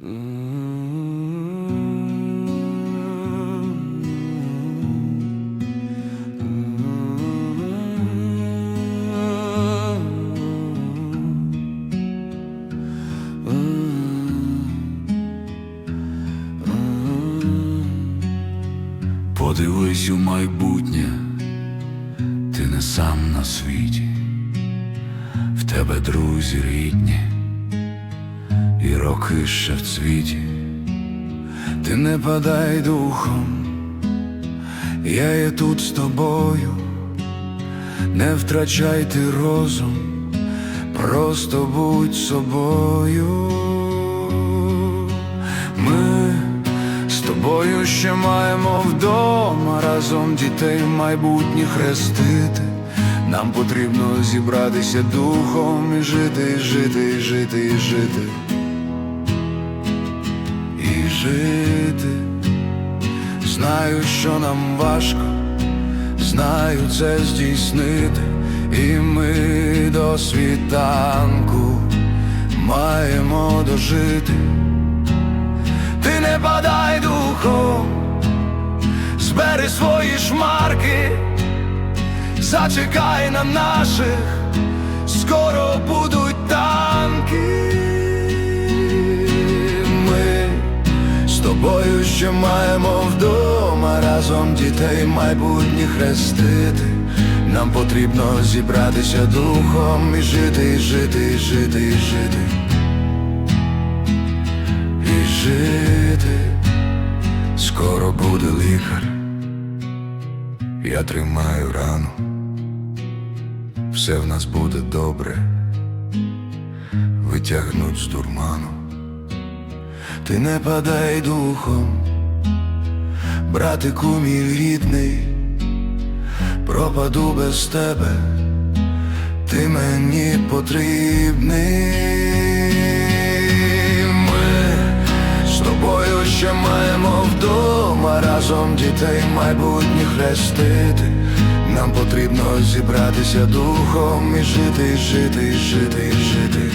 Подивись у майбутнє, ти не сам на світі, в тебе друзі рідні, і роки ще в цвіті, ти не падай духом, я є тут з тобою, не втрачай ти розум, просто будь собою. Ми з тобою ще маємо вдома разом дітей майбутніх хрестити. Нам потрібно зібратися духом і жити, і жити, і жити, і жити. Жити. Знаю, що нам важко, знаю це здійснити, і ми до світанку маємо дожити. Ти не падай духом, збери свої шмарки, зачекай на наших, скоро будуть ще маємо вдома разом дітей майбутніх хрестити. Нам потрібно зібратися духом і жити, і жити, і жити, і жити. І жити, скоро буде лікар, я тримаю рану, все в нас буде добре, витягнуть з дурману, ти не падай духом, братику мій рідний, пропаду без тебе, ти мені потрібний. Ми з тобою ще маємо вдома разом дітей майбутніх хрестити. Нам потрібно зібратися духом і жити, жити, жити, жити.